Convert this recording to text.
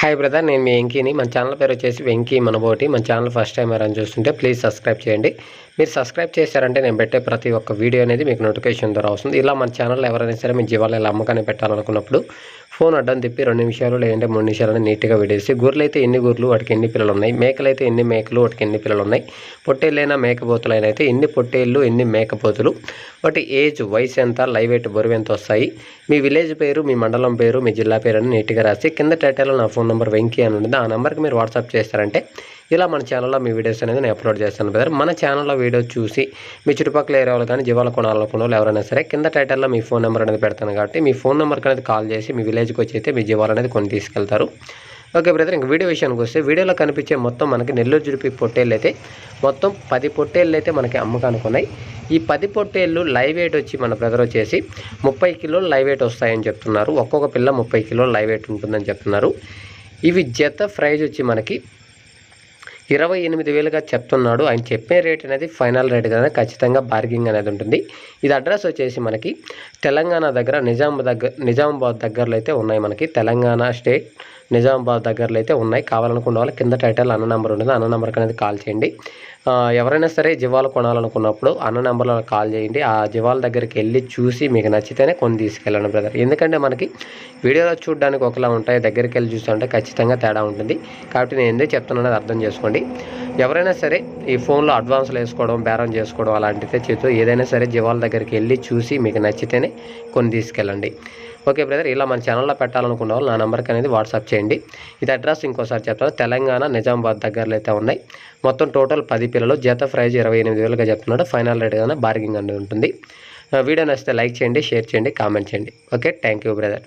Hi brother నేను మీ వెంకీని. మన channel పేరు వచ్చేసి వెంకీ మనబోటి. మన ఛానల్ ఫస్ట్ టైం ఎవరైనా చూస్తుంటే ప్లీజ్ సబ్స్క్రైబ్ చేయండి. మీరు సబ్స్క్రైబ్ చేశారంటే నేను పెట్టే ప్రతి ఒక్క వీడియో అనేది మీకు నోటిఫికేషన్ ద్వారా వస్తుంది. ఇలా మన ఛానల్ ఎవరైనా సరే మీ జీవాలు ఇలా అమ్మకాన్ని పెట్టాలనుకున్నప్పుడు ఫోన్ అడ్డం తిప్పి రెండు నిమిషాలు లేదంటే మూడు నిమిషాలని నీట్గా విడేసి గొర్రెలు అయితే ఎన్ని గూర్లు వాటికి ఎన్ని పిల్లలు ఉన్నాయి మేకలు అయితే ఎన్ని మేకలు వాటికి ఎన్ని పిల్లలు ఉన్నాయి పొట్టేళ్ళైనా మేకపోతులైనా అయితే ఎన్ని పొట్టేళ్ళు ఎన్ని మేకపోతులు వాటి ఏజ్ వయసు ఎంత లైవ్ ఎయిట్ బరువు ఎంత వస్తాయి? మీ విలేజ్ పేరు మీ మండలం పేరు మీ జిల్లా పేరు అని నీట్గా రాసి కింద టైటిల్లో నా ఫోన్ నెంబర్ వెంకీ అని ఉంటుంది. ఆ నెంబర్కి మీరు వాట్సాప్ చేస్తారంటే ఇలా మన ఛానల్లో మీ వీడియోస్ అనేది నేను అప్లోడ్ చేస్తాను బ్రదర్ మన ఛానల్లో వీడియో చూసి మీ చుట్టుపక్కల ఏరియా వాళ్ళు కానీ జీవాల కొనాలనుకున్న వాళ్ళు ఎవరైనా సరే కింద టైటిల్లో మీ ఫోన్ నెంబర్ అనేది పెడతాను కాబట్టి మీ ఫోన్ నెంబర్కి అనేది కాల్ చేసి మీ విలేజ్కి వచ్చి అయితే మీ జీవాలు అనేది కొని తీసుకెళ్తారు. ఓకే బ్రదర్ ఇంక వీడియో విషయానికి వస్తే వీడియోలో కనిపించే మొత్తం మనకి నెల్లూరు జుడిపి పొట్టేళ్ళు అయితే మొత్తం పది పొట్టేళ్ళు అయితే మనకి అమ్మకానికి ఉన్నాయి. ఈ పది పొట్టేళ్ళు లైవ్ వెయిట్ వచ్చి మన బ్రదర్ వచ్చేసి ముప్పై కిలోలు లైవ్ వెయిట్ వస్తాయని చెప్తున్నారు. ఒక్కొక్క పిల్ల ముప్పై కిలోలు లైవ్ వెయిట్ ఉంటుందని చెప్తున్నారు. ఇవి జత ప్రైజ్ వచ్చి మనకి ఇరవై ఎనిమిది వేలుగా చెప్తున్నాడు. ఆయన చెప్పే రేట్ అనేది ఫైనల్ రేట్ కదా ఖచ్చితంగా బార్గింగ్ అనేది ఉంటుంది. ఇది అడ్రస్ వచ్చేసి మనకి తెలంగాణ దగ్గర నిజామాబాద్ దగ్గర నిజామాబాద్ దగ్గరలో అయితే ఉన్నాయి మనకి తెలంగాణ స్టేట్ నిజామాబాద్ దగ్గరలో అయితే ఉన్నాయి. కావాలనుకున్న వాళ్ళు కింద టైటిల్ అన్న నెంబర్ ఉంటుంది అన్న నెంబర్కి అనేది కాల్ చేయండి. ఎవరైనా సరే జివాలు కొనాలనుకున్నప్పుడు అన్న నెంబర్లో కాల్ చేయండి. ఆ జివాల దగ్గరికి వెళ్ళి చూసి మీకు నచ్చితేనే కొన్ని తీసుకెళ్ళండి బ్రదర్. ఎందుకంటే మనకి వీడియోలో చూడడానికి ఒకలా ఉంటాయి. దగ్గరికి వెళ్ళి చూస్తుంటే ఖచ్చితంగా తేడా ఉంటుంది. కాబట్టి నేను ఎందుకు చెప్తున్నానో అర్థం చేసుకోండి. ఎవరైనా సరే ఈ ఫోన్లో అడ్వాన్స్లు వేసుకోవడం బేరం చేసుకోవడం అలాంటిదే చేస్తూ ఏదైనా సరే జీవాల దగ్గరికి వెళ్ళి చూసి మీకు నచ్చితేనే కొన్ని తీసుకెళ్ళండి. ఓకే బ్రదర్ ఇలా మన ఛానల్లో పెట్టాలనుకున్న వాళ్ళు నా నెంబర్కి అనేది వాట్సాప్ చేయండి. ఇది అడ్రస్ ఇంకోసారి చెప్తాను. తెలంగాణ నిజామాబాద్ దగ్గరలో అయితే ఉన్నాయి. మొత్తం టోటల్ పది పిల్లలు జత ప్రైజ్ ఇరవై ఎనిమిది వేలుగా చెప్తున్నాడు. ఫైనల్ రేట్ కానీ బార్గింగ్ అనేది ఉంటుంది. వీడియో నచ్చితే లైక్ చేయండి షేర్ చేయండి కామెంట్ చేయండి. Okay thank you brother.